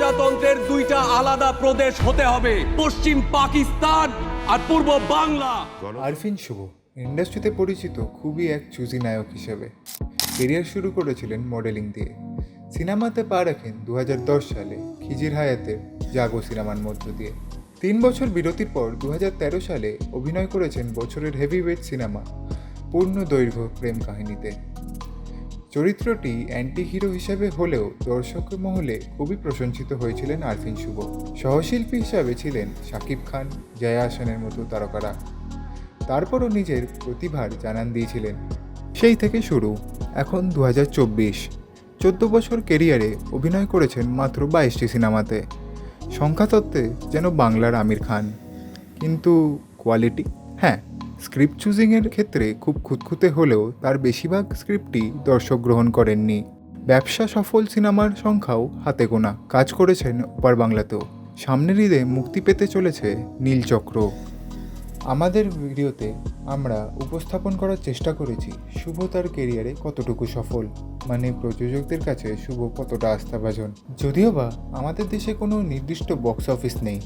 প্রজাতন্ত্রের দুইটা আলাদা প্রদেশ হতে হবে, পশ্চিম পাকিস্তান আর পূর্ব বাংলা। আরফিন শুভ, ইন্ডাস্ট্রিতে পরিচিত, খুবই এক চুজি নায়ক হিসেবে। কেরিয়ার শুরু করেছিলেন মডেলিং দিয়ে। সিনেমাতে পা রাখেন দু হাজার দশ সালে খিজির হায়াতের জাগো সিনেমার মধ্য দিয়ে। তিন বছর বিরতির পর দু হাজার তেরো সালে অভিনয় করেছেন বছরের হেভিওয়েট সিনেমা, পূর্ণ দৈর্ঘ্য প্রেম কাহিনীতে। চরিত্রটি অ্যান্টি হিরো হিসেবে হলেও দর্শক মহলে খুবই প্রশংসিত হয়েছিলেন আরফিন শুভ। সহশিল্পী হিসাবে ছিলেন শাকিব খান, জয়া হাসানের মতো তারকারা। তারপরও নিজের প্রতিভার জানান দিয়েছিলেন। সেই থেকে শুরু। এখন দু হাজার চব্বিশ। চোদ্দ বছর কেরিয়ারে অভিনয় করেছেন মাত্র বাইশটি সিনেমাতে। সংখ্যাতত্ত্বে যেন বাংলার আমির খান। কিন্তু কোয়ালিটি হ্যাঁ স্ক্রিপ্ট চুজিংয়ের ক্ষেত্রে খুব খুঁতখুঁতে হলেও তার বেশিরভাগ স্ক্রিপ্টই দর্শক গ্রহণ করেননি। ব্যবসা সফল সিনেমার সংখ্যাও হাতে গোনা। কাজ করেছেন ওপার বাংলাতেও। সামনের ঈদে মুক্তি পেতে চলেছে নীলচক্র আমাদের ভিডিওতে আমরা উপস্থাপন করার চেষ্টা করেছি শুভ তার কেরিয়ারে কতটুকু সফল মানে প্রযোজকদের কাছে শুভ কতটা আস্থাভাজন। যদিও বা আমাদের দেশে কোনো নির্দিষ্ট বক্স অফিস নেই।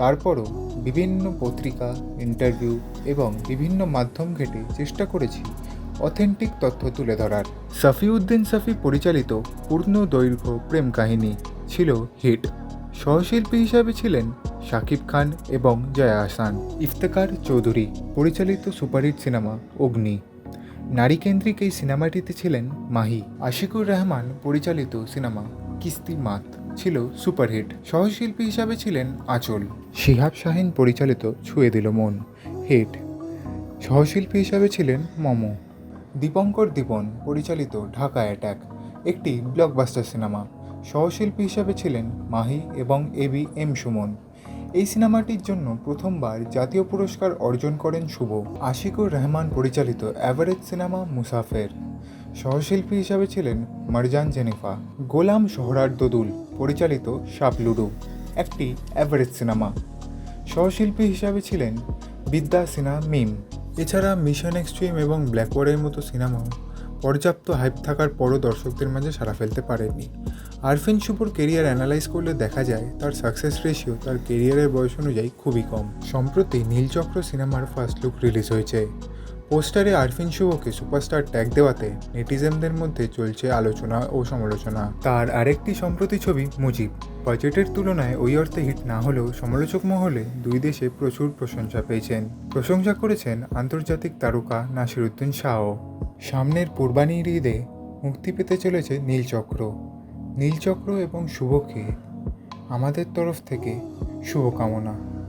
তারপরও বিভিন্ন পত্রিকা ইন্টারভিউ এবং বিভিন্ন মাধ্যম ঘেটে চেষ্টা করেছি অথেন্টিক তথ্য তুলে ধরার। সাফিউদ্দিন সাফি পরিচালিত পূর্ণ দৈর্ঘ্য প্রেম কাহিনী ছিল হিট সহশিল্পী হিসাবে ছিলেন শাকিব খান এবং জয়া আহসান ইফতেকার চৌধুরী পরিচালিত সুপারহিট সিনেমা অগ্নি। নারীকেন্দ্রিক এই সিনেমাটিতে ছিলেন মাহি। আশিকুর রহমান পরিচালিত সিনেমা কিস্তি মাত। ছিল সুপারহিট। সহশিল্পী হিসাবে ছিলেন আঁচল। শিহাব শাহিন পরিচালিত ছুঁয়ে দিল মন, হিট। সহশিল্পী হিসাবে ছিলেন মম। দীপঙ্কর দীপন পরিচালিত ঢাকা অ্যাটাক, একটি ব্লকবাস্টার সিনেমা সহশিল্পী হিসাবে ছিলেন মাহি এবং এবি এম সুমন। এই সিনেমাটির জন্য প্রথমবার জাতীয় পুরস্কার অর্জন করেন শুভ। আশিকুর রহমান পরিচালিত অ্যাভারেজ সিনেমা মুসাফের। সহশিল্পী হিসাবে ছিলেন মারজান জেনিফা, গোলাম সোহরার দোদুল, পরিচালিত সাপ লুডু, একটি অ্যাভারেজ সিনেমা। সহশিল্পী হিসাবে ছিলেন বিদ্যা সিনহা মিম। এছাড়া মিশন এক্সট্রিম এবং ব্ল্যাকওয়ারের মতো সিনেমাও পর্যাপ্ত হাইপ থাকার পরও দর্শকদের মাঝে সারা ফেলতে পারেনি। আরফিন শুভর কেরিয়ার অ্যানালাইজ করলে দেখা যায়, তার সাকসেস রেশিও তার কেরিয়ারের বয়স অনুযায়ী খুবই কম। সম্প্রতি নীলচক্র সিনেমার ফার্স্ট লুক রিলিজ হয়েছে। পোস্টারে আরফিন শুভকে সুপারস্টার ট্যাগ দেওয়াতে নেটিজেনদের মধ্যে চলছে আলোচনা ও সমালোচনা। তার আরেকটি সম্প্রতি ছবি, মুজিব। বাজেটের তুলনায় ওই অর্থে হিট না হলেও সমালোচক মহলে দুই দেশে প্রচুর প্রশংসা পেয়েছেন। প্রশংসা করেছেন আন্তর্জাতিক তারকা নাসিরুদ্দিন শাহ সামনের কোরবানির ঈদে মুক্তি পেতে চলেছে নীলচক্র। নীলচক্র এবং শুভকে আমাদের তরফ থেকে শুভকামনা।